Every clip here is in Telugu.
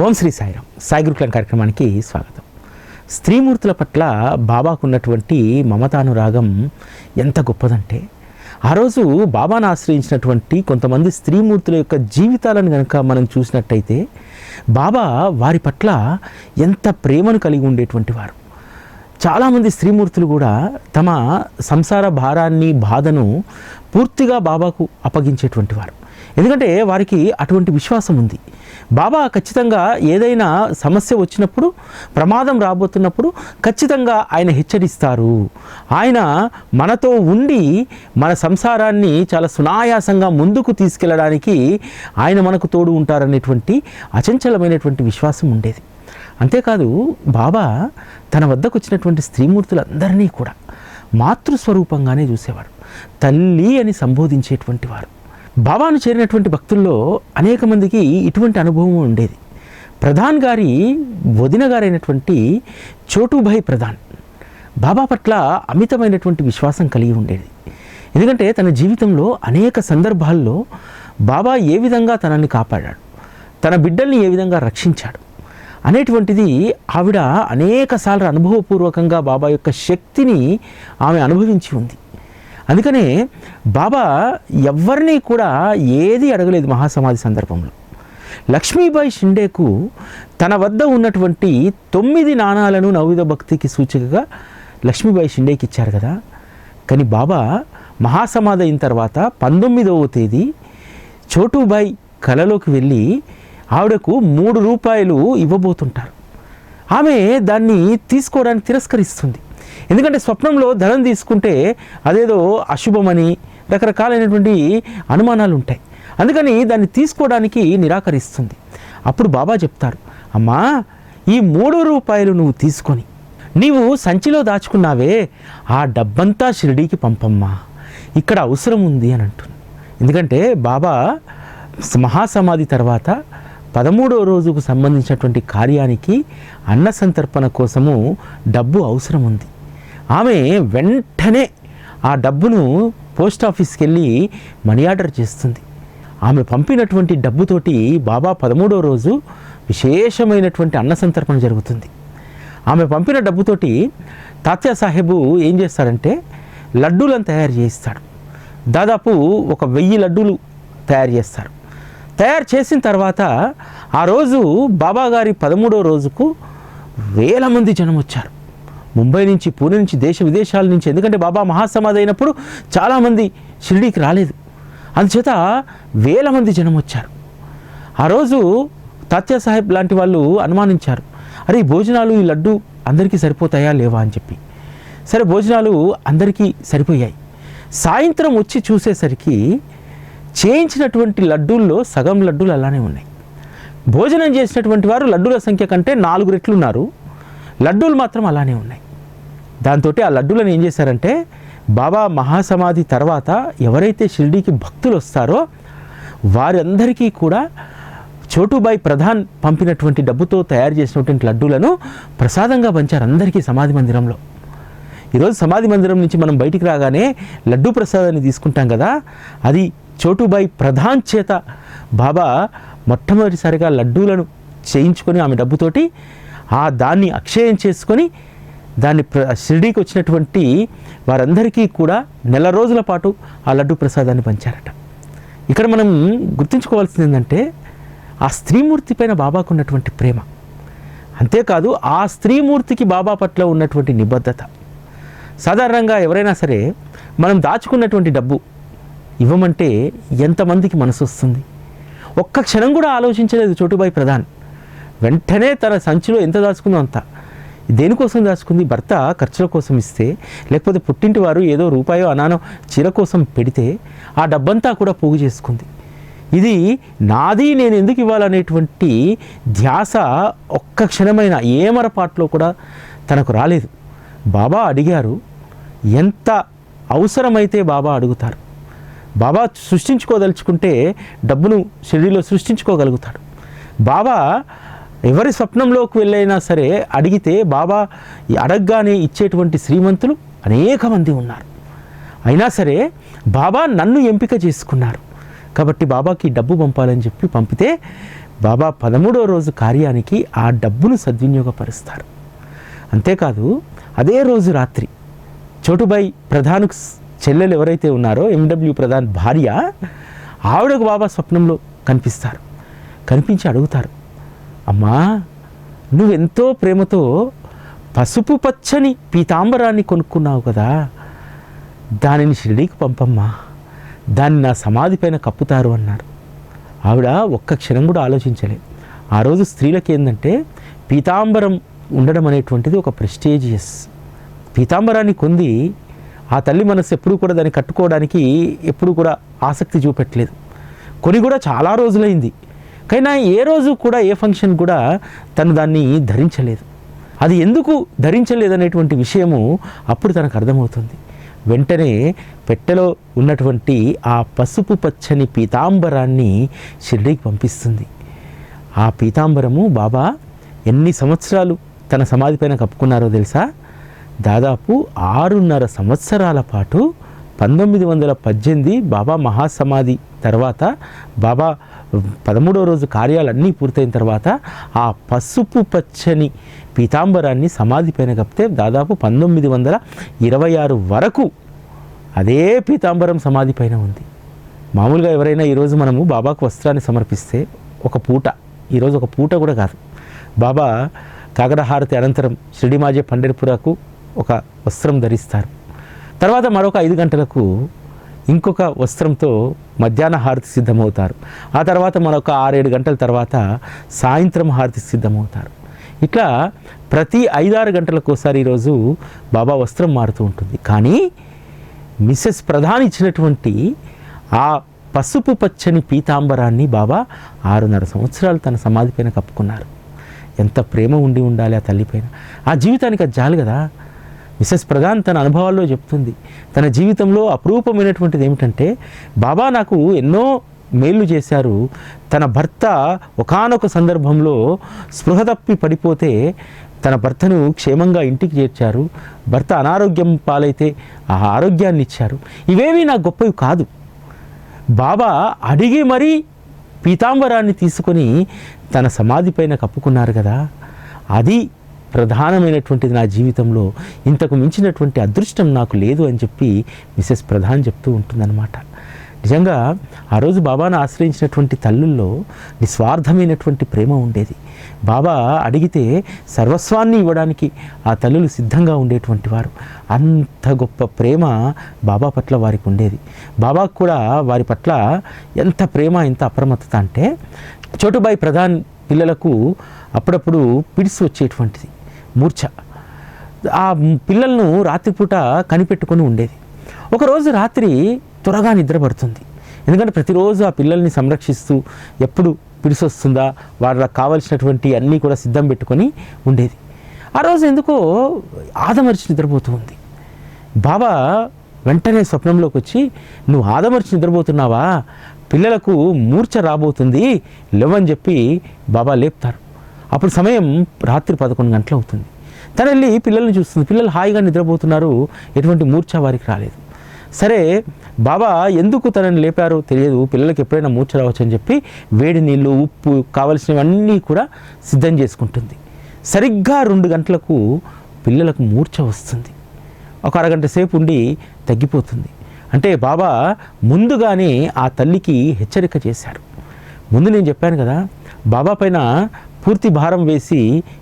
ఓం శ్రీ సాయిరాం సాయి గురుకులం కార్యక్రమానికి స్వాగతం. స్త్రీమూర్తుల పట్ల బాబాకు ఉన్నటువంటి మమతానురాగం ఎంత గొప్పదంటే ఆ రోజు బాబాను ఆశ్రయించినటువంటి కొంతమంది స్త్రీమూర్తుల యొక్క జీవితాలను కనుక మనం చూసినట్టయితే బాబా వారి పట్ల ఎంత ప్రేమను కలిగి ఉండేటువంటి వారు. చాలామంది స్త్రీమూర్తులు కూడా తమ సంసార భారాన్ని బాధను పూర్తిగా బాబాకు అప్పగించేటువంటి వారు. ఎందుకంటే వారికి అటువంటి విశ్వాసం ఉంది. బాబా ఖచ్చితంగా ఏదైనా సమస్య వచ్చినప్పుడు ప్రమాదం రాబోతున్నప్పుడు ఖచ్చితంగా ఆయన హెచ్చరిస్తారు. ఆయన మనతో ఉండి మన సంసారాన్ని చాలా సునాయాసంగా ముందుకు తీసుకెళ్ళడానికి ఆయన మనకు తోడు ఉంటారనేటువంటి అచంచలమైనటువంటి విశ్వాసం ఉండేది. అంతేకాదు బాబా తన వద్దకు వచ్చినటువంటి స్త్రీమూర్తులందరినీ కూడా మాతృస్వరూపంగానే చూసేవాడు. తల్లి అని సంబోధించేటువంటి వారు. బాబాను చేరినటువంటి భక్తుల్లో అనేక మందికి ఇటువంటి అనుభవం ఉండేది. ప్రధాన్ గారి వదిన గారైనటువంటి చోటుభాయ్ ప్రధాన్ బాబా పట్ల అమితమైనటువంటి విశ్వాసం కలిగి ఉండేది. ఎందుకంటే తన జీవితంలో అనేక సందర్భాల్లో బాబా ఏ విధంగా తనని కాపాడాడు తన బిడ్డల్ని ఏ విధంగా రక్షించాడు అనేటువంటిది ఆవిడ అనేకసార్లు అనుభవపూర్వకంగా బాబా యొక్క శక్తిని ఆమె అనుభవించి ఉంది. అందుకనే బాబా ఎవరిని కూడా ఏది అడగలేదు మహాసమాధి సందర్భంలో. లక్ష్మీబాయి షిండేకు తన వద్ద ఉన్నటువంటి తొమ్మిది నాణాలను నవవిధ భక్తికి సూచికగా లక్ష్మీబాయి షిండేకి ఇచ్చారు కదా. కానీ బాబా మహాసమాధి అయిన తర్వాత పంతొమ్మిదవ తేదీ చోటుబాయి కలలోకి వెళ్ళి ఆవిడకు మూడు రూపాయలు ఇవ్వబోతుంటారు. ఆమె దాన్ని తీసుకోవడానికి తిరస్కరిస్తుంది. ఎందుకంటే స్వప్నంలో ధనం తీసుకుంటే అదేదో అశుభమని రకరకాలైనటువంటి అనుమానాలు ఉంటాయి అందుకని దాన్ని తీసుకోవడానికి నిరాకరిస్తుంది. అప్పుడు బాబా చెప్తారు అమ్మా ఈ మూడు రూపాయలు నువ్వు తీసుకొని నీవు సంచిలో దాచుకున్నావే ఆ డబ్బంతా షిరిడీకి పంపమ్మా. ఇక్కడ అవసరం ఉంది అని అంటుంది. ఎందుకంటే బాబా మహాసమాధి తర్వాత పదమూడో రోజుకు సంబంధించినటువంటి కార్యానికి అన్న సంతర్పణ కోసము డబ్బు అవసరం ఉంది ఆమె వెంటనే ఆ డబ్బును పోస్ట్ ఆఫీస్కి వెళ్ళి మనీ ఆర్డర్ చేస్తుంది. ఆమె పంపినటువంటి డబ్బుతోటి బాబా పదమూడవ రోజు విశేషమైనటువంటి అన్న సంతర్పణ జరుగుతుంది. ఆమె పంపిన డబ్బుతోటి తాత్యా సాహెబు ఏం చేస్తాడంటే లడ్డూలను తయారు చేయిస్తాడు. దాదాపు ఒక వెయ్యి లడ్డూలు తయారు చేస్తారు. తయారు చేసిన తర్వాత ఆ రోజు బాబా గారి రోజుకు వేల మంది జనం వచ్చారు. ముంబై నుంచి పూణే నుంచి దేశ విదేశాల నుంచి. ఎందుకంటే బాబా మహాసమాధి అయినప్పుడు చాలామంది షిరిడీకి రాలేదు. అందుచేత వేల మంది జనం వచ్చారు. ఆ రోజు తాత్యా సాహెబ్ లాంటి వాళ్ళు అనుమానించారు. అరే ఈ భోజనాలు ఈ లడ్డు అందరికీ సరిపోతాయా లేవా అని చెప్పి. సరే భోజనాలు అందరికీ సరిపోయాయి. సాయంత్రం వచ్చి చూసేసరికి చేయించినటువంటి లడ్డూల్లో సగం లడ్డూలు అలానే ఉన్నాయి. భోజనం చేసినటువంటి వారు లడ్డూల సంఖ్య కంటే నాలుగు రెట్లు ఉన్నారు. లడ్డూలు మాత్రం అలానే ఉన్నాయి. దాంతో ఆ లడ్డూలను ఏం చేశారంటే బాబా మహాసమాధి తర్వాత ఎవరైతే షిరిడీకి భక్తులు వస్తారో వారందరికీ కూడా చోటుబాయి ప్రధాన్ పంపినటువంటి డబ్బుతో తయారు చేసినటువంటి లడ్డూలను ప్రసాదంగా పంచారు అందరికీ సమాధి మందిరంలో. ఈరోజు సమాధి మందిరం నుంచి మనం బయటికి రాగానే లడ్డూ ప్రసాదాన్ని తీసుకుంటాం కదా అది చోటుబాయి ప్రధాన్ చేత బాబా మొట్టమొదటిసారిగా లడ్డూలను చేయించుకొని ఆమె డబ్బుతోటి ఆ దాన్ని అక్షయం చేసుకొని దాన్ని ప్ర షిరిడీకి వచ్చినటువంటి వారందరికీ కూడా నెల రోజుల పాటు ఆ లడ్డు ప్రసాదాన్ని పంచారట. ఇక్కడ మనం గుర్తుంచుకోవాల్సింది ఏంటంటే ఆ స్త్రీమూర్తి పైన బాబాకు ఉన్నటువంటి ప్రేమ. అంతేకాదు ఆ స్త్రీమూర్తికి బాబా పట్ల ఉన్నటువంటి నిబద్ధత. సాధారణంగా ఎవరైనా సరే మనం దాచుకున్నటువంటి డబ్బు ఇవ్వమంటే ఎంతమందికి మనసు వస్తుంది? ఒక్క క్షణం కూడా ఆలోచించలేదు చోటుబాయి ప్రధాన్. వెంటనే తన సంచిలో ఎంత దాచుకుందో అంత. దేనికోసం దాచుకుంది? భర్త ఖర్చుల కోసం ఇస్తే లేకపోతే పుట్టింటి వారు ఏదో రూపాయో అనానో చీర కోసం పెడితే ఆ డబ్బంతా కూడా పోగు చేసుకుంది. ఇది నాది నేను ఎందుకు ఇవ్వాలనేటువంటి ధ్యాస ఒక్క క్షణమైన ఏమరపాట్లో కూడా తనకు రాలేదు. బాబా అడిగారు ఎంత అవసరమైతే బాబా అడుగుతారు. బాబా సృష్టించుకోదలుచుకుంటే డబ్బును షిరిడీలో సృష్టించుకోగలుగుతాడు. బాబా ఎవరి స్వప్నంలోకి వెళ్ళైనా సరే అడిగితే బాబా అడగగానే ఇచ్చేటువంటి శ్రీమంతులు అనేక మంది ఉన్నారు. అయినా సరే బాబా నన్ను ఎంపిక చేసుకున్నారు. కాబట్టి బాబాకి డబ్బు పంపాలని చెప్పి పంపితే బాబా పదమూడో రోజు కార్యానికి ఆ డబ్బును సద్వినియోగపరుస్తారు. అంతేకాదు అదే రోజు రాత్రి చోటుబాయ్ ప్రధానకు చెల్లెలు ఎవరైతే ఉన్నారో ఎండబ్ల్యూ ప్రధాన్ భార్య ఆవిడకు బాబా స్వప్నంలో కనిపిస్తారు. కనిపించి అడుగుతారు అమ్మా నువ్వెంతో ప్రేమతో పసుపు పచ్చని పీతాంబరాన్ని కొనుక్కున్నావు కదా. దానిని షిరిడీకి పంపమ్మా. దాన్ని నా సమాధి పైన కప్పుతారు అన్నారు ఆవిడ ఒక్క క్షణం కూడా ఆలోచించలేదు ఆ రోజు స్త్రీలకి ఏంటంటే పీతాంబరం ఉండడం అనేటువంటిది ఒక ప్రెస్టేజియస్. పీతాంబరాన్ని కొంది ఆ తల్లి మనసు ఎప్పుడూ కూడా దాన్ని కట్టుకోవడానికి ఎప్పుడూ కూడా ఆసక్తి చూపెట్టలేదు. కొని కూడా చాలా రోజులైంది. కానీ ఏ రోజు కూడా ఏ ఫంక్షన్ కూడా తను దాన్ని ధరించలేదు. అది ఎందుకు ధరించలేదనేటువంటి విషయము అప్పుడు తనకు అర్థమవుతుంది. వెంటనే పెట్టెలో ఉన్నటువంటి ఆ పసుపు పచ్చని పీతాంబరాన్ని షిరిడీకి పంపిస్తుంది. ఆ పీతాంబరము బాబా ఎన్ని సంవత్సరాలు తన సమాధి పైన కప్పుకున్నారో తెలుసా? దాదాపు ఆరున్నర సంవత్సరాల పాటు పంతొమ్మిది వందల పద్దెనిమిది బాబా మహాసమాధి తర్వాత బాబా పదమూడవ రోజు కార్యాలన్నీ పూర్తయిన తర్వాత ఆ పసుపు పచ్చని పీతాంబరాన్ని సమాధి పైన కప్పితే దాదాపు పంతొమ్మిది వందల ఇరవై ఆరు వరకు అదే పీతాంబరం సమాధి పైన ఉంది. మామూలుగా ఎవరైనా ఈరోజు మనము బాబాకు వస్త్రాన్ని సమర్పిస్తే ఒక పూట ఈరోజు ఒక పూట కూడా కాదు. బాబా కాకరహారతి అనంతరం శ్రీడిమాజే పండరిపురకు ఒక వస్త్రం ధరిస్తారు. తర్వాత మరొక ఐదు గంటలకు ఇంకొక వస్త్రంతో మధ్యాహ్న హారతి సిద్ధమవుతారు. ఆ తర్వాత మరొక ఆరేడు గంటల తర్వాత సాయంత్రం హారతి సిద్ధమవుతారు. ఇట్లా ప్రతి ఐదారు గంటలకు ఒకసారి ఈరోజు బాబా వస్త్రం మారుతూ ఉంటుంది. కానీ మిస్సెస్ ప్రధాన్ ఇచ్చినటువంటి ఆ పసుపు పచ్చని పీతాంబరాన్ని బాబా ఆరున్నర సంవత్సరాలు తన సమాధి పైన కప్పుకున్నారు. ఎంత ప్రేమ ఉండి ఉండాలి ఆ తల్లిపైన ఆ జీవితానికి అది చాలు కదా. మిసెస్ ప్రధాన్ తన అనుభవాల్లో చెప్తుంది. తన జీవితంలో అపురూపమైనటువంటిది ఏమిటంటే బాబా నాకు ఎన్నో మేళ్ళు చేశారు. తన భర్త ఒకానొక సందర్భంలో స్పృహ తప్పి పడిపోతే తన భర్తను క్షేమంగా ఇంటికి చేర్చారు. భర్త అనారోగ్యం పాలైతే ఆ ఆరోగ్యాన్ని ఇచ్చారు. ఇవేవి నాకు గొప్పవి కాదు. బాబా అడిగి మరీ పీతాంబరాన్ని తీసుకొని తన సమాధి పైన కప్పుకున్నారు కదా. అది ప్రధానమైనటువంటిది నా జీవితంలో ఇంతకు మించినటువంటి అదృష్టం నాకు లేదు అని చెప్పి మిసెస్ ప్రధాన్ చెప్తూ ఉంటుందన్నమాట. నిజంగా ఆ రోజు బాబాను ఆశ్రయించినటువంటి తల్లుల్లో నిస్వార్థమైనటువంటి ప్రేమ ఉండేది. బాబా అడిగితే సర్వస్వాన్ని ఇవ్వడానికి ఆ తల్లులు సిద్ధంగా ఉండేటువంటి వారు. అంత గొప్ప ప్రేమ బాబా పట్ల వారికి ఉండేది. బాబాకు కూడా వారి పట్ల ఎంత ప్రేమ ఎంత అప్రమత్తత అంటే చోటుబాయి ప్రధాన్ పిల్లలకు అప్పుడప్పుడు పిడిసి వచ్చేటువంటిది. మూర్ఛ. ఆ పిల్లలను రాత్రిపూట కనిపెట్టుకొని ఉండేది. ఒకరోజు రాత్రి త్వరగా నిద్రపడుతుంది. ఎందుకంటే ప్రతిరోజు ఆ పిల్లల్ని సంరక్షిస్తూ ఎప్పుడు పిడిసొస్తుందా వాళ్ళకి కావలసినటువంటి అన్నీ కూడా సిద్ధం పెట్టుకొని ఉండేది. ఆ రోజు ఎందుకో ఆదమరిచి నిద్రపోతూ ఉంది. బాబా వెంటనే స్వప్నంలోకి వచ్చి నువ్వు ఆదమరిచి నిద్రపోతున్నావా? పిల్లలకు మూర్ఛ రాబోతుంది. లేవని చెప్పి బాబా లేపుతారు. అప్పుడు సమయం రాత్రి పదకొండు గంటలు అవుతుంది. తనల్లి వెళ్ళి పిల్లల్ని చూస్తుంది. పిల్లలు హాయిగా నిద్రపోతున్నారు. ఎటువంటి మూర్ఛ వారికి రాలేదు. సరే బాబా ఎందుకు తనని లేపారో తెలియదు. పిల్లలకి ఎప్పుడైనా మూర్ఛ రావచ్చు అని చెప్పి వేడి నీళ్ళు ఉప్పు కావలసినవన్నీ కూడా సిద్ధం చేసుకుంటుంది. సరిగ్గా రెండు గంటలకు పిల్లలకు మూర్ఛ వస్తుంది. ఒక అరగంట సేపు ఉండి తగ్గిపోతుంది. అంటే బాబా ముందుగానే ఆ తల్లికి హెచ్చరిక చేశారు ముందు నేను చెప్పాను కదా బాబా పైన పూర్తి భారం వేసి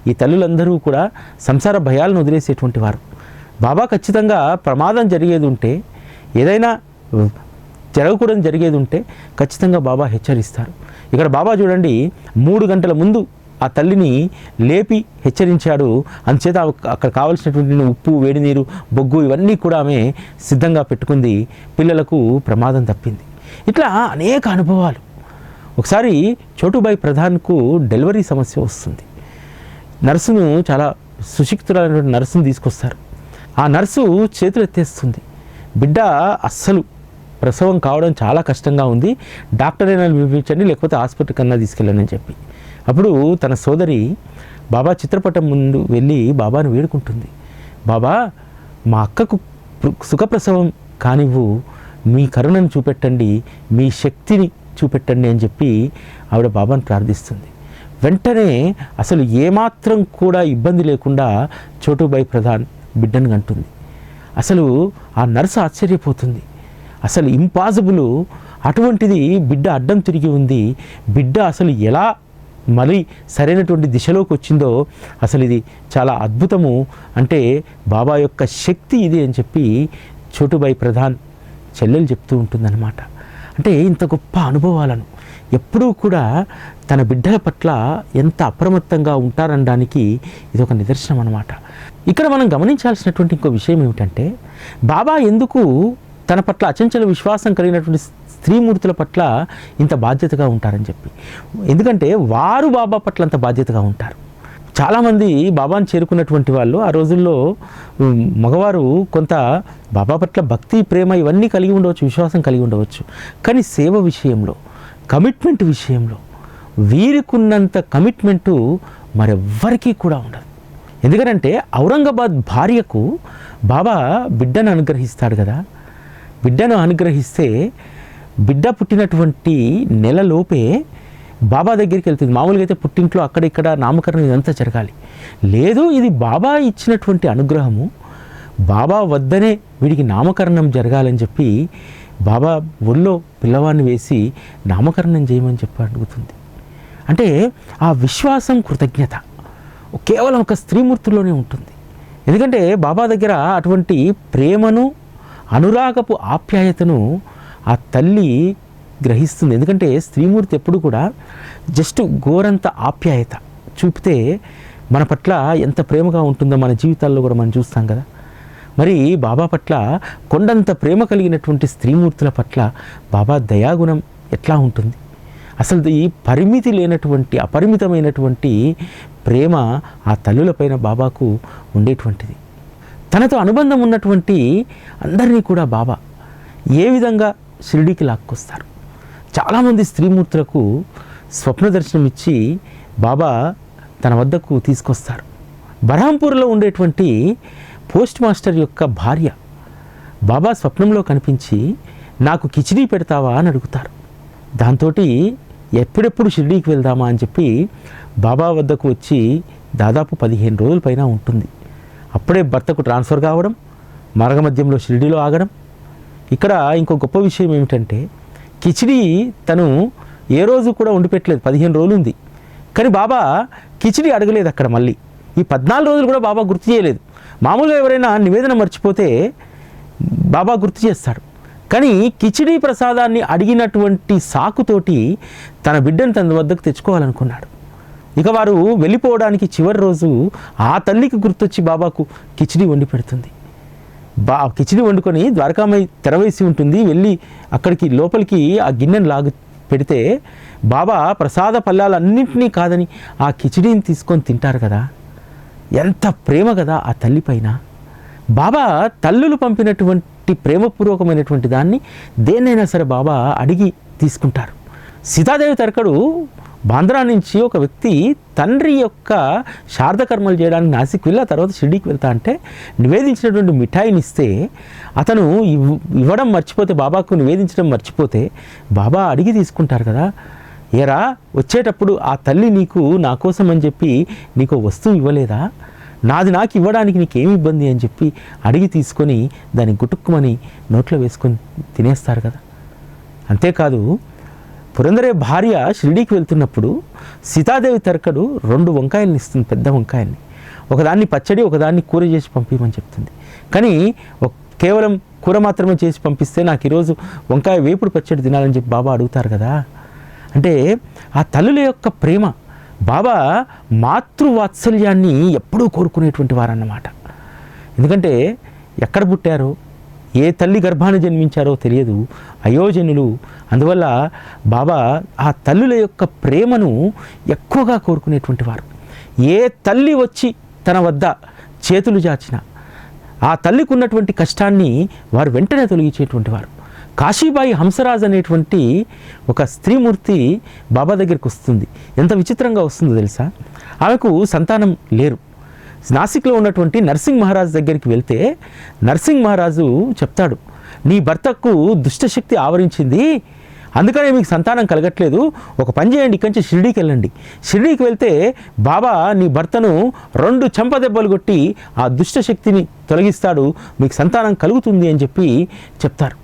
ఈ తల్లులందరూ కూడా సంసార భయాలను వదిలేసేటువంటి వారు. బాబా ఖచ్చితంగా ప్రమాదం జరిగేది ఉంటే ఏదైనా జరగకూడదు జరిగేది ఉంటే ఖచ్చితంగా బాబా హెచ్చరిస్తారు. ఇక్కడ బాబా చూడండి మూడు గంటల ముందు ఆ తల్లిని లేపి హెచ్చరించాడు. అందుచేత అక్కడ కావలసినటువంటి ఉప్పు వేడి నీరు బొగ్గు ఇవన్నీ కూడా ఆమె సిద్ధంగా పెట్టుకుంది. పిల్లలకు ప్రమాదం తప్పింది. ఇట్లా అనేక అనుభవాలు. ఒకసారి చోటుబాయి ప్రధాన్కు డెలివరీ సమస్య వస్తుంది. నర్సును చాలా సుశిక్తులైనటువంటి నర్సును తీసుకొస్తారు. ఆ నర్సు చేతులు ఎత్తేస్తుంది బిడ్డ అస్సలు ప్రసవం కావడం చాలా కష్టంగా ఉంది. డాక్టర్ అయినా పిలిపించండి లేకపోతే హాస్పిటల్ కన్నా తీసుకెళ్ళండి చెప్పి. అప్పుడు తన సోదరి బాబా చిత్రపటం ముందు వెళ్ళి బాబాను వేడుకుంటుంది. బాబా మా అక్కకు సుఖప్రసవం కానివ్వు మీ కరుణను చూపెట్టండి మీ శక్తిని చూపెట్టండి అని చెప్పి ఆవిడ బాబాను ప్రార్థిస్తుంది. వెంటనే అసలు ఏమాత్రం కూడా ఇబ్బంది లేకుండా చోటుబాయి ప్రధాన్ బిడ్డను అంటుంది అసలు ఆ నర్సు ఆశ్చర్యపోతుంది. అసలు ఇంపాసిబుల్ అటువంటిది బిడ్డ అడ్డం తిరిగి ఉంది. బిడ్డ అసలు ఎలా మరి సరైనటువంటి దిశలోకి వచ్చిందో అసలు ఇది చాలా అద్భుతము. అంటే బాబా యొక్క శక్తి ఇది అని చెప్పి చోటుబాయి ప్రధాన్ చెల్లెలు చెప్తూ ఉంటుందన్నమాట. అంటే ఇంత గొప్ప అనుభవాలను. ఎప్పుడూ కూడా తన బిడ్డల పట్ల ఎంత అప్రమత్తంగా ఉంటారనడానికి ఇది ఒక నిదర్శనం అనమాట ఇక్కడ మనం గమనించాల్సినటువంటి ఇంకో విషయం ఏమిటంటే బాబా ఎందుకు తన పట్ల అచంచల విశ్వాసం కలిగినటువంటి స్త్రీమూర్తుల పట్ల ఇంత బాధ్యతగా ఉంటారని చెప్పి. ఎందుకంటే వారు బాబా పట్ల అంత బాధ్యతగా ఉంటారు. చాలామంది బాబాను చేరుకున్నటువంటి వాళ్ళు ఆ రోజుల్లో మగవారు కొంత బాబా పట్ల భక్తి ప్రేమ ఇవన్నీ కలిగి ఉండవచ్చు విశ్వాసం కలిగి ఉండవచ్చు. కానీ సేవ విషయంలో కమిట్మెంట్ విషయంలో వీరికున్నంత కమిట్మెంటు మరెవ్వరికీ కూడా ఉండదు. ఎందుకంటే ఔరంగాబాద్ భార్యకు బాబా బిడ్డను అనుగ్రహిస్తాడు కదా. బిడ్డను అనుగ్రహిస్తే బిడ్డ పుట్టినటువంటి నెలలోపే బాబా దగ్గరికి వెళ్తుంది. మామూలుగా అయితే పుట్టింట్లో అక్కడ ఇక్కడ నామకరణం ఇదంతా జరగాలి. లేదు ఇది బాబా ఇచ్చినటువంటి అనుగ్రహము. బాబా వద్దనే వీడికి నామకరణం జరగాలని చెప్పి బాబా ఒళ్ళో పిల్లవాడిని వేసి నామకరణం చేయమని చెప్పి అడుగుతుంది. అంటే ఆ విశ్వాసం కృతజ్ఞత. కేవలం ఒక స్త్రీమూర్తిలోనే ఉంటుంది. ఎందుకంటే బాబా దగ్గర అటువంటి ప్రేమను అనురాగపు ఆప్యాయతను ఆ తల్లి గ్రహిస్తుంది. ఎందుకంటే స్త్రీమూర్తి ఎప్పుడు కూడా జస్ట్ ఘోరంత ఆప్యాయత చూపితే మన పట్ల ఎంత ప్రేమగా ఉంటుందో మన జీవితాల్లో కూడా మనం చూస్తాం కదా. మరి బాబా పట్ల కొండంత ప్రేమ కలిగినటువంటి స్త్రీమూర్తుల పట్ల బాబా దయాగుణం ఎట్లా ఉంటుంది? అసలు ఈ పరిమితి లేనటువంటి అపరిమితమైనటువంటి ప్రేమ ఆ తల్లులపైన బాబాకు ఉండేటువంటిది. తనతో అనుబంధం ఉన్నటువంటి అందరినీ కూడా బాబా ఏ విధంగా షిరిడీకి లాక్కొస్తారు? చాలామంది స్త్రీమూర్తులకు స్వప్న దర్శనం ఇచ్చి బాబా తన వద్దకు తీసుకొస్తారు. బరహంపూర్లో ఉండేటువంటి పోస్ట్ మాస్టర్ యొక్క భార్య బాబా స్వప్నంలో కనిపించి నాకు కిచిడీ పెడతావా? అని అడుగుతారు. దాంతో ఎప్పుడెప్పుడు షిరిడీకి వెళ్దామా? అని చెప్పి బాబా వద్దకు వచ్చి దాదాపు పదిహేను రోజుల పైన ఉంటుంది. అప్పుడే భర్తకు ట్రాన్స్ఫర్ కావడం మార్గమధ్యంలో షిరిడీలో ఆగడం. ఇక్కడ ఇంకో గొప్ప విషయం ఏమిటంటే కిచిడి తను ఏ రోజు కూడా వండి పెట్టలేదు. పదిహేను రోజులు ఉంది కానీ బాబా కిచిడి అడగలేదు అక్కడ మళ్ళీ. ఈ పద్నాలుగు రోజులు కూడా బాబా గుర్తు చేయలేదు. మామూలుగా ఎవరైనా నివేదన మర్చిపోతే బాబా గుర్తు చేస్తాడు. కానీ కిచిడి ప్రసాదాన్ని అడిగినటువంటి సాకుతోటి తన బిడ్డను తన వద్దకు తెచ్చుకోవాలనుకున్నాడు. ఇక వారు వెళ్ళిపోవడానికి చివరి రోజు ఆ తల్లికి గుర్తొచ్చి బాబాకు కిచిడి వండి పెడుతుంది. బా కిచిడి వండుకొని ద్వారకామై తెరవేసి ఉంటుంది. వెళ్ళి అక్కడికి లోపలికి ఆ గిన్నెను లాగు పెడితే బాబా ప్రసాద పల్లాలన్నింటినీ కాదని ఆ కిచిడిని తీసుకొని తింటారు కదా. ఎంత ప్రేమ కదా ఆ తల్లి పైన. బాబా తల్లులు పంపినటువంటి ప్రేమపూర్వకమైనటువంటి దాన్ని దేన్నైనా సరే బాబా అడిగి తీసుకుంటారు. సీతాదేవి తరకడు బాంద్రా నుంచి ఒక వ్యక్తి తండ్రి యొక్క శారదకర్మలు చేయడానికి నాసిక్ వెళ్ళి ఆ తర్వాత షిర్డీకి వెళ్తా అంటే నివేదించినటువంటి మిఠాయిని ఇస్తే అతను ఇవ్- ఇవ్వడం మర్చిపోతే బాబాకు నివేదించడం మర్చిపోతే బాబా అడిగి తీసుకుంటారు కదా ఏరా వచ్చేటప్పుడు ఆ తల్లి నీకు నా కోసం అని చెప్పి నీకు వస్తువు ఇవ్వలేదా? నాది నాకు ఇవ్వడానికి నీకేమి ఇబ్బంది అని చెప్పి అడిగి తీసుకొని దాన్ని గుటుక్కుమని నోట్లో వేసుకొని తినేస్తారు కదా. అంతేకాదు పురందరే భార్య షిరిడీకి వెళ్తున్నప్పుడు సీతాదేవి తరకడు రెండు వంకాయల్ని ఇస్తుంది పెద్ద వంకాయల్ని. ఒకదాన్ని పచ్చడి ఒకదాన్ని కూర చేసి పంపించమని చెప్తుంది. కానీ కేవలం కూర మాత్రమే చేసి పంపిస్తే నాకు ఈరోజు వంకాయ వేపుడు పచ్చడి తినాలని చెప్పి బాబా అడుగుతారు కదా. అంటే ఆ తల్లుల యొక్క ప్రేమ బాబా మాతృవాత్సల్యాన్ని ఎప్పుడూ కోరుకునేటువంటి వారన్నమాట. ఎందుకంటే ఎక్కడ పుట్టారో? ఏ తల్లి గర్భాన్ని జన్మించారో తెలియదు. అయోజనులు అందువల్ల బాబా ఆ తల్లుల యొక్క ప్రేమను ఎక్కువగా కోరుకునేటువంటి వారు. ఏ తల్లి వచ్చి తన వద్ద చేతులు జాచినా ఆ తల్లికి ఉన్నటువంటి కష్టాన్ని వారు వెంటనే తొలగించేటువంటి వారు. కాశీబాయి హంసరాజ్ అనేటువంటి ఒక స్త్రీమూర్తి బాబా దగ్గరికి వస్తుంది. ఎంత విచిత్రంగా వస్తుందో తెలుసా? ఆమెకు సంతానం లేరు. నాసిక్లో ఉన్నటువంటి నర్సింగ్ మహారాజ్ దగ్గరికి వెళ్తే నర్సింగ్ మహారాజు చెప్తాడు నీ భర్తకు దుష్టశక్తి ఆవరించింది అందుకనే మీకు సంతానం కలగట్లేదు. ఒక పని చేయండి ఇక్కడి నుంచి షిరిడీకి వెళ్ళండి. షిరిడీకి వెళ్తే బాబా నీ భర్తను రెండు చెంపదెబ్బలు కొట్టి ఆ దుష్ట శక్తిని తొలగిస్తాడు మీకు సంతానం కలుగుతుంది అని చెప్పి చెప్తారు.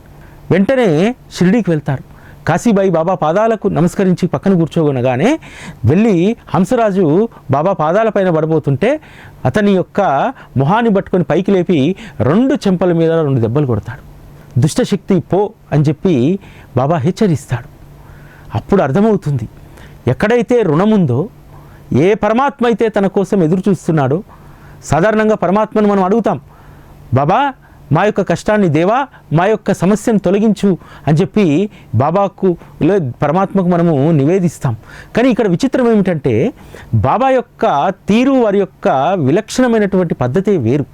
వెంటనే షిరిడీకి వెళ్తారు. కాశీబాయి బాబా పాదాలకు నమస్కరించి పక్కన కూర్చోగనగానే వెళ్ళి హంసరాజు బాబా పాదాలపైన పడబోతుంటే అతని యొక్క మొహాన్ని పట్టుకొని పైకి లేపి రెండు చెంపల మీద రెండు దెబ్బలు కొడతాడు. దుష్టశక్తి పో అని చెప్పి బాబా హెచ్చరిస్తాడు. అప్పుడు అర్థమవుతుంది ఎక్కడైతే రుణముందో ఏ పరమాత్మ అయితే తన కోసం ఎదురు చూస్తున్నాడో సాధారణంగా పరమాత్మను మనం అడుగుతాం బాబా మా యొక్క కష్టాన్ని దేవా మా యొక్క సమస్యను తొలగించు అని చెప్పి బాబాకు పరమాత్మకు మనము నివేదిస్తాం. కానీ ఇక్కడ విచిత్రం ఏమిటంటే బాబా యొక్క తీరు వారి యొక్క విలక్షణమైనటువంటి పద్ధతే వేరు.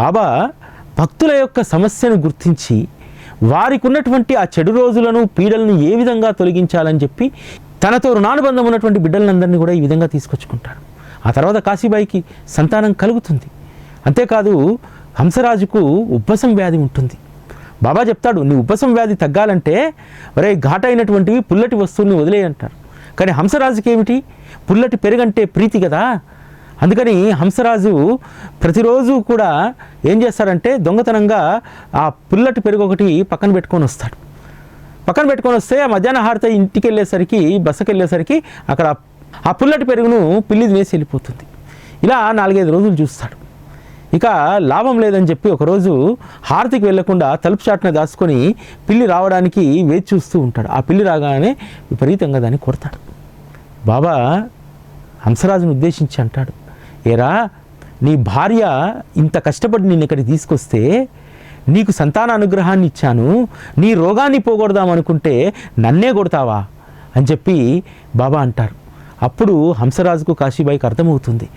బాబా భక్తుల యొక్క సమస్యను గుర్తించి వారికి ఉన్నటువంటి ఆ చెడు రోజులను పీడలను ఏ విధంగా తొలగించాలని చెప్పి తనతో రుణానుబంధం ఉన్నటువంటి బిడ్డలందరినీ కూడా ఈ విధంగా తీసుకొచ్చుకుంటాడు. ఆ తర్వాత కాశీబాయికి సంతానం కలుగుతుంది. అంతేకాదు హంసరాజుకు ఉబ్బసం వ్యాధి ఉంటుంది. బాబా చెప్తాడు నీ ఉబ్బసం వ్యాధి తగ్గాలంటే మరే ఘాటైనటువంటివి పుల్లటి వస్తువుని వదిలేయంటారు కానీ హంసరాజుకి ఏమిటి పుల్లటి పెరుగంటే ప్రీతి కదా. అందుకని హంసరాజు ప్రతిరోజు కూడా ఏం చేస్తాడంటే దొంగతనంగా ఆ పుల్లటి పెరుగు ఒకటి పక్కన పెట్టుకొని వస్తాడు. పక్కన పెట్టుకొని వస్తే ఆ మధ్యాహ్న హారత ఇంటికి వెళ్ళేసరికి బస్సుకి వెళ్ళేసరికి అక్కడ ఆ పుల్లటి పెరుగును పిల్లి వేసి వెళ్ళిపోతుంది. ఇలా నాలుగైదు రోజులు చూస్తాడు. ఇక లాభం లేదని చెప్పి ఒకరోజు హారతికి వెళ్ళకుండా తలుపు చాటున దాచుకొని పిల్లి రావడానికి వేచి చూస్తూ ఉంటాడు. ఆ పిల్లి రాగానే విపరీతంగా దాన్ని కొడతాడు. బాబా హంసరాజును ఉద్దేశించి అంటాడు ఏరా నీ భార్య ఇంత కష్టపడి నిన్ను ఇక్కడికి తీసుకొస్తే నీకు సంతాన అనుగ్రహాన్ని ఇచ్చాను నీ రోగాన్ని పోగొడదాం అనుకుంటే నన్నే కొడతావా? అని చెప్పి బాబా అంటారు. అప్పుడు హంసరాజుకు కాశీబాయికి అర్థమవుతుంది.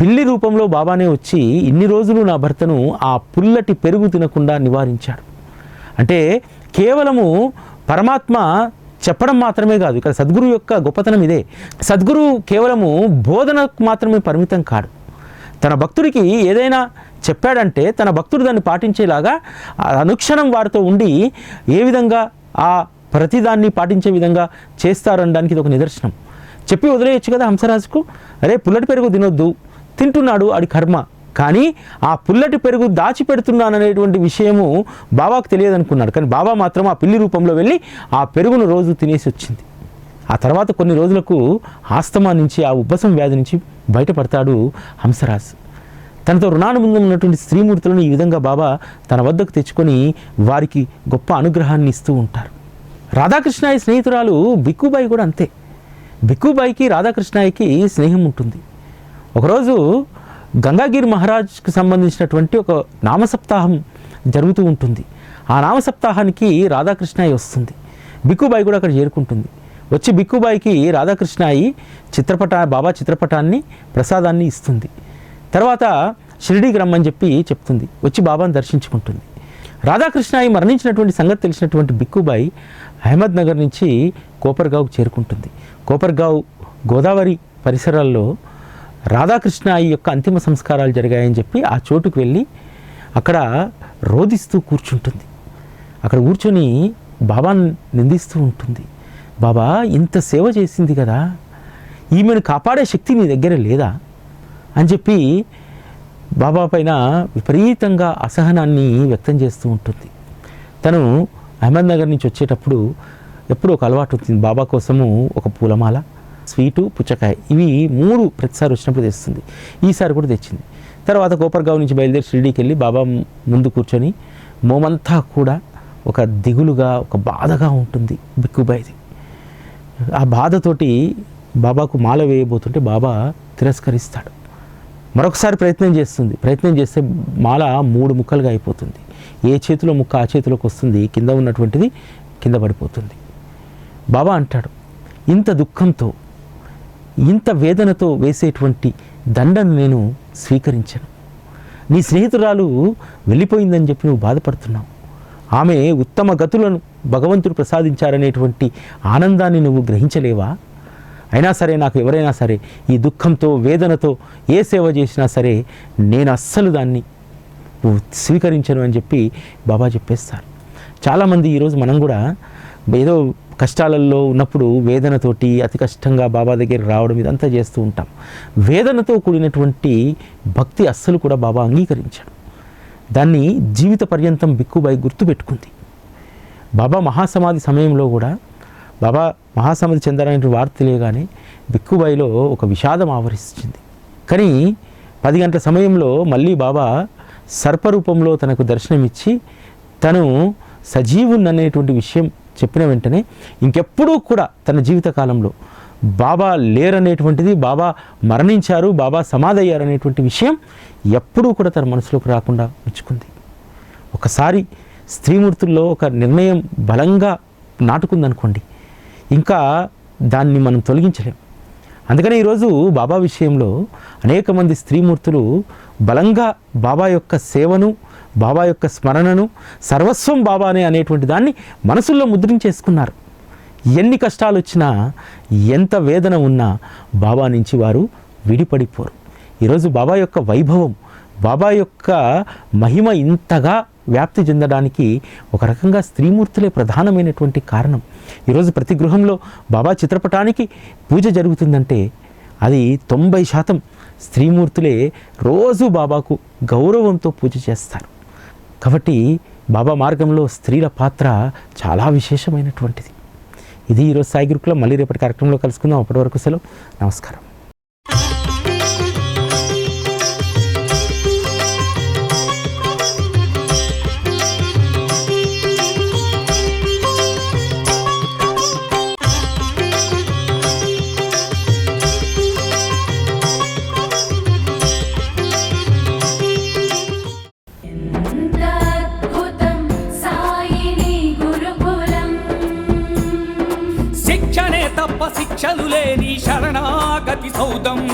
పిల్లి రూపంలో బాబానే వచ్చి ఇన్ని రోజులు నా భర్తను ఆ పుల్లటి పెరుగు తినకుండా నివారించాడు. అంటే కేవలము పరమాత్మ చెప్పడం మాత్రమే కాదు ఇక్కడ సద్గురు యొక్క గొప్పతనం ఇదే. సద్గురు కేవలము బోధనకు మాత్రమే పరిమితం కాడు. తన భక్తుడికి ఏదైనా చెప్పాడంటే తన భక్తుడు దాన్ని పాటించేలాగా అనుక్షణం వారితో ఉండి ఏ విధంగా ఆ ప్రతిదాన్ని పాటించే విధంగా చేస్తారనడానికి ఇది ఒక నిదర్శనం. చెప్పి వదిలేయచ్చు కదా హంసరాజుకు? అరే పుల్లటి పెరుగు తినొద్దు. తింటున్నాడు ఆడి కర్మ. కానీ ఆ పుల్లటి పెరుగు దాచిపెడుతున్నాననేటువంటి విషయము బాబాకు తెలియదు అనుకున్నాడు కానీ బాబా మాత్రం ఆ పిల్లి రూపంలో వెళ్ళి ఆ పెరుగును రోజు తినేసి వచ్చింది. ఆ తర్వాత కొన్ని రోజులకు ఆస్తమా నుంచి ఆ ఉబ్బసం వ్యాధి నుంచి బయటపడతాడు హంసరాజు. తనతో రుణానుబంధం ఉన్నటువంటి స్త్రీమూర్తులను ఈ విధంగా బాబా తన వద్దకు తెచ్చుకొని వారికి గొప్ప అనుగ్రహాన్ని ఇస్తూ ఉంటారు. రాధాకృష్ణాయి స్నేహితురాలు బిక్కుబాయి కూడా అంతే. బిక్కుబాయికి రాధాకృష్ణాయికి స్నేహం ఉంటుంది. ఒకరోజు గంగాగిరి మహారాజ్కి సంబంధించినటువంటి ఒక నామసప్తాహం జరుగుతూ ఉంటుంది. ఆ నామసప్తాహానికి రాధాకృష్ణాయి వస్తుంది. బిక్కుబాయి కూడా అక్కడ చేరుకుంటుంది. వచ్చి బిక్కుబాయికి రాధాకృష్ణాయి చిత్రపట బాబా చిత్రపటాన్ని ప్రసాదాన్ని ఇస్తుంది. తర్వాత షిరిడీకి రమ్మని చెప్పి చెప్తుంది. వచ్చి బాబాను దర్శించుకుంటుంది. రాధాకృష్ణాయి మరణించినటువంటి సంగతి తెలిసినటువంటి బిక్కుబాయి అహ్మద్నగర్ నుంచి కోపర్గావ్కు చేరుకుంటుంది. కోపర్గావ్ గోదావరి పరిసరాల్లో రాధాకృష్ణాయి యొక్క అంతిమ సంస్కారాలు జరిగాయని చెప్పి ఆ చోటుకు వెళ్ళి అక్కడ రోధిస్తూ కూర్చుంటుంది. అక్కడ కూర్చొని బాబాను నిందిస్తూ ఉంటుంది. బాబా ఇంత సేవ చేసింది కదా ఈమెను కాపాడే శక్తి నీ దగ్గర లేదా అని చెప్పి బాబా పైన విపరీతంగా అసహనాన్ని వ్యక్తం చేస్తూ ఉంటుంది. తను అహ్మద్నగర్ నుంచి వచ్చేటప్పుడు ఎప్పుడూ ఒక అలవాటు ఉంటుంది. బాబా కోసము ఒక పూలమాల. స్వీటు పుచ్చకాయ. ఇవి మూడు ప్రతిసారి వచ్చినప్పుడు తెస్తుంది. ఈసారి కూడా తెచ్చింది. తర్వాత గోపర్గావ్ నుంచి బయలుదేరి షిరిడీకి వెళ్ళి బాబా ముందు కూర్చొని మోమంతా కూడా ఒక దిగులుగా ఒక బాధగా ఉంటుంది బిక్కుబాయిది. ఆ బాధతోటి బాబాకు మాల వేయబోతుంటే బాబా తిరస్కరిస్తాడు. మరొకసారి ప్రయత్నం చేస్తుంది. ప్రయత్నం చేస్తే మాల మూడు ముక్కలుగా అయిపోతుంది. ఏ చేతిలో ముక్క ఆ చేతిలోకి వస్తుంది కింద ఉన్నటువంటిది కింద పడిపోతుంది. బాబా అంటాడు ఇంత దుఃఖంతో ఇంత వేదనతో వేసేటువంటి దండను నేను స్వీకరించను. నీ స్నేహితురాలు వెళ్ళిపోయిందని చెప్పి నువ్వు బాధపడుతున్నావు. ఆమె ఉత్తమ గతులను భగవంతుడు ప్రసాదించారనేటువంటి ఆనందాన్ని నువ్వు గ్రహించలేవా? అయినా సరే నాకు ఎవరైనా సరే ఈ దుఃఖంతో వేదనతో ఏ సేవ చేసినా సరే నేను అస్సలు దాన్ని స్వీకరించను అని చెప్పి బాబా చెప్పేస్తారు. చాలామంది ఈరోజు మనం కూడా ఏదో కష్టాలలో ఉన్నప్పుడు వేదనతోటి అతి కష్టంగా బాబా దగ్గరికి రావడం ఇదంతా చేస్తూ ఉంటాం. వేదనతో కూడినటువంటి భక్తి అస్సలు కూడా బాబా అంగీకరించాడు. దాన్ని జీవిత పర్యంతం బిక్కుబాయి గుర్తుపెట్టుకుంది. బాబా మహాసమాధి సమయంలో కూడా బాబా మహాసమాధి చెందారనే వార్త లేగానే బిక్కుబాయిలో ఒక విషాదం ఆవరించింది కానీ పది గంటల సమయంలో మళ్ళీ బాబా సర్పరూపంలో తనకు దర్శనమిచ్చి తను సజీవున్ననేటువంటి విషయం చెప్పిన వెంటనే ఇంకెప్పుడూ కూడా తన జీవితకాలంలో బాబా లేరనేటువంటిది బాబా మరణించారు బాబా సమాధయ్యారనేటువంటి విషయం ఎప్పుడూ కూడా తన మనసులోకి రాకుండా ఉంచుకుంది ఒకసారి స్త్రీమూర్తుల్లో ఒక నిర్ణయం బలంగా నాటుకుందనుకోండి ఇంకా దాన్ని మనం తొలగించలేం. అందుకనే ఈరోజు బాబా విషయంలో అనేక మంది స్త్రీమూర్తులు బలంగా బాబా యొక్క సేవను బాబా యొక్క స్మరణను సర్వస్వం బాబానే అనేటువంటి దాన్ని మనసుల్లో ముద్రించేసుకున్నారు. ఎన్ని కష్టాలు వచ్చినా ఎంత వేదన ఉన్నా బాబా నుంచి వారు విడిపడిపోరు. ఈరోజు బాబా యొక్క వైభవం బాబా యొక్క మహిమ ఇంతగా వ్యాప్తి చెందడానికి ఒక రకంగా స్త్రీమూర్తులే ప్రధానమైనటువంటి కారణం. ఈరోజు ప్రతి గృహంలో బాబా చిత్రపటానికి పూజ జరుగుతుందంటే అది తొంభై శాతం స్త్రీమూర్తులే రోజు బాబాకు గౌరవంతో పూజ చేస్తారు. కాబట్టి బాబా మార్గంలో స్త్రీల పాత్ర చాలా విశేషమైనటువంటిది. ఇది ఈరోజు సాయి గురుకులం. మళ్ళీ రేపటి కార్యక్రమంలో కలుసుకుందాం. అప్పటి వరకు సెలవు. నమస్కారం. சௌதம்